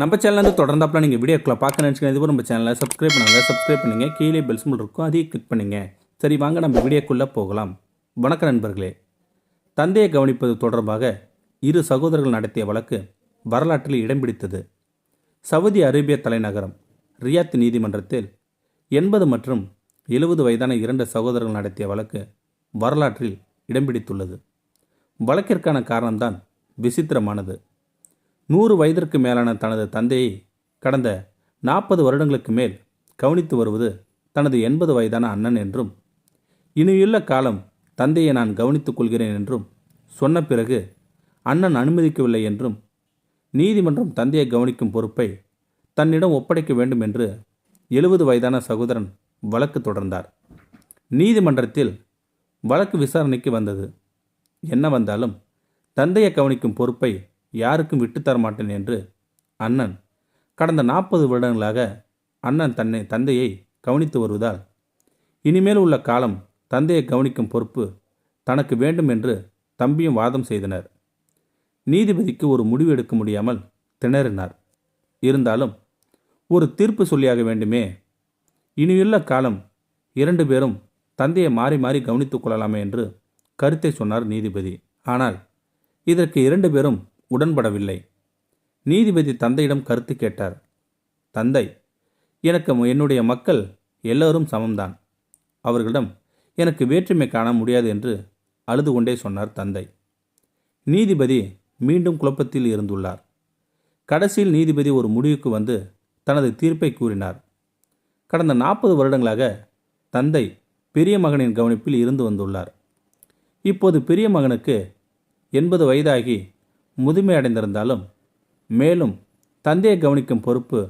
நம்ம சேனல்லேருந்து தொடர்ந்தாப்பில் நீங்கள் வீடியோக்களை பார்க்க நினச்சிங்க இதுவும் நம்ம சேனலை சப்ஸ்கிரைப் பண்ணுங்கள் சப்ஸ்கிரைப் பண்ணுங்கள் கீழே பெல் சிம்பிள் இருக்கும். அதையும் கிளிக் பண்ணுங்கள் சரி வாங்க நம்ம வீடியோக்குள்ளே போகலாம். வணக்க நண்பர்களே. தந்தையை கவனிப்பது தொடர்பாக இரு சகோதரர்கள் நடத்திய வழக்கு வரலாற்றில் இடம் பிடித்தது. சவுதி அரேபிய தலைநகரம் ரியாத் நீதிமன்றத்தில் எண்பது மற்றும் எழுபது வயதான இரண்டு சகோதரர்கள் நடத்திய வழக்கு வரலாற்றில் இடம் பிடித்துள்ளது. வழக்கிற்கான காரணம்தான் விசித்திரமானது. நூறு வயதிற்கு மேலான தனது தந்தையை கடந்த நாற்பது வருடங்களுக்கு மேல் கவனித்து வருவது தனது எண்பது வயதான அண்ணன் என்றும் இனியுள்ள காலம் தந்தையை நான் கவனித்துக் கொள்கிறேன் என்றும் சொன்ன பிறகு அண்ணன் அனுமதிக்கவில்லை என்றும் நீதிமன்றம் தந்தையை கவனிக்கும் பொறுப்பை தன்னிடம் ஒப்படைக்க வேண்டும் என்று எழுபது வயதான சகோதரன் வழக்கு தொடர்ந்தார். நீதிமன்றத்தில் வழக்கு விசாரணைக்கு வந்தது. என்ன வந்தாலும் தந்தையை கவனிக்கும் பொறுப்பை யாருக்கும் விட்டுத்தர மாட்டேன் என்று அண்ணன் கடந்த நாற்பது வருடங்களாக அண்ணன் தன்னை தந்தையை கவனித்து வருவதால் இனிமேல் உள்ள காலம் தந்தையை கவனிக்கும் பொறுப்பு தனக்கு வேண்டும் என்று தம்பியும் வாதம் செய்தனர். நீதிபதிக்கு ஒரு முடிவு எடுக்க முடியாமல் திணறினார். இருந்தாலும் ஒரு தீர்ப்பு சொல்லியாக வேண்டுமே. இனியுள்ள காலம் இரண்டு பேரும் தந்தையை மாறி மாறி கவனித்துக் கொள்ளலாமே என்று கருத்தை சொன்னார் நீதிபதி. ஆனால் இதற்கு இரண்டு பேரும் உடன்படவில்லை. நீதிபதி தந்தையிடம் கருத்து கேட்டார். தந்தை எனக்கு என்னுடைய மக்கள் எல்லோரும் சமம்தான். அவர்களிடம் எனக்கு வேற்றுமை காண முடியாது என்று அழுது கொண்டே சொன்னார் தந்தை. நீதிபதி மீண்டும் குழப்பத்தில் இருந்துள்ளார். கடைசியில் நீதிபதி ஒரு முடிவுக்கு வந்து தனது தீர்ப்பை கூறினார். கடந்த நாற்பது வருடங்களாக தந்தை பெரிய மகனின் கவனிப்பில் இருந்து வந்துள்ளார். இப்போது பெரிய மகனுக்கு எண்பது வயதாகி முதுமை அடைந்திருந்தாலும் மேலும் தந்தையை கவனிக்கும் பொறுப்பு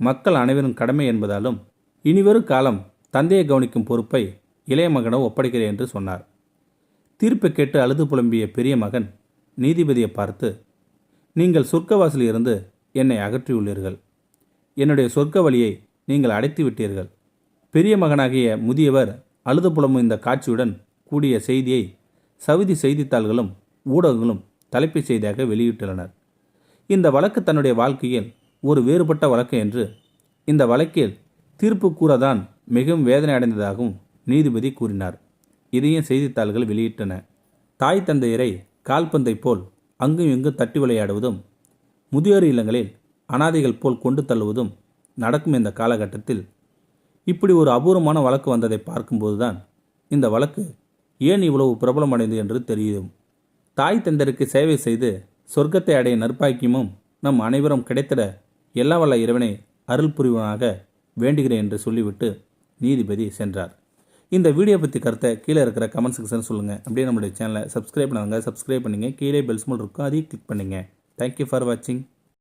மக்கள் அனைவரும் கடமை என்பதாலும் இனிவரும் காலம் தந்தையை கவனிக்கும் பொறுப்பை இளைய மகனோ ஒப்படைக்கிறேன் என்று சொன்னார். தீர்ப்பை கேட்டு அழுது புலம்பிய பெரிய மகன் நீதிபதியை பார்த்து நீங்கள் சொர்க்கவாசலில் இருந்து என்னை அகற்றியுள்ளீர்கள். என்னுடைய சொர்க்க வழியை நீங்கள் அடைத்து விட்டீர்கள். பெரிய மகனாகிய முதியவர் அழுது புலம்பும் இந்த காட்சியுடன் கூடிய செய்தியை சவுதி செய்தித்தாள்களும் ஊடகங்களும் தலைப்புச் செய்தியாக வெளியிட்டுள்ளனர். இந்த வழக்கு தன்னுடைய வாழ்க்கையில் ஒரு வேறுபட்ட வழக்கு என்று இந்த வழக்கில் தீர்ப்பு கூறதான் மிகவும் வேதனை அடைந்ததாகவும் நீதிபதி கூறினார். இதையும் செய்தித்தாள்கள் வெளியிட்டன. தாய் தந்தையரை கால்பந்தை போல் அங்கும் இங்கும் தட்டி விளையாடுவதும் முதியோர் இல்லங்களில் அனாதைகள் போல் கொண்டு தள்ளுவதும் நடக்கும் இந்த காலகட்டத்தில் இப்படி ஒரு அபூர்வமான வழக்கு வந்ததை பார்க்கும்போதுதான் இந்த வழக்கு ஏன் இவ்வளவு பிரபலமடைந்தது என்று தெரியும். தாய் தந்தருக்கு சேவை செய்து சொர்க்கத்தை அடைய நற்பாக்கியமும் நம் அனைவரும் கிடைத்திட எல்லா வல்ல இறைவனை அருள் புரிவனாக வேண்டுகிறேன் என்று சொல்லிவிட்டு நீதிபதி சென்றார். இந்த வீடியோ பற்றி கருத்தை கீழே இருக்கிற கமெண்ட் செக்ஷன் சொல்லுங்கள் அப்படியே நம்மளுடைய சேனலை சப்ஸ்கிரைப் பண்ணுவாங்க சப்ஸ்கிரைப் பண்ணுங்கள் கீழே பெல் இருக்கும் அதையும் கிளிக் பண்ணுங்கள் தேங்க்யூ ஃபார் வாட்சிங்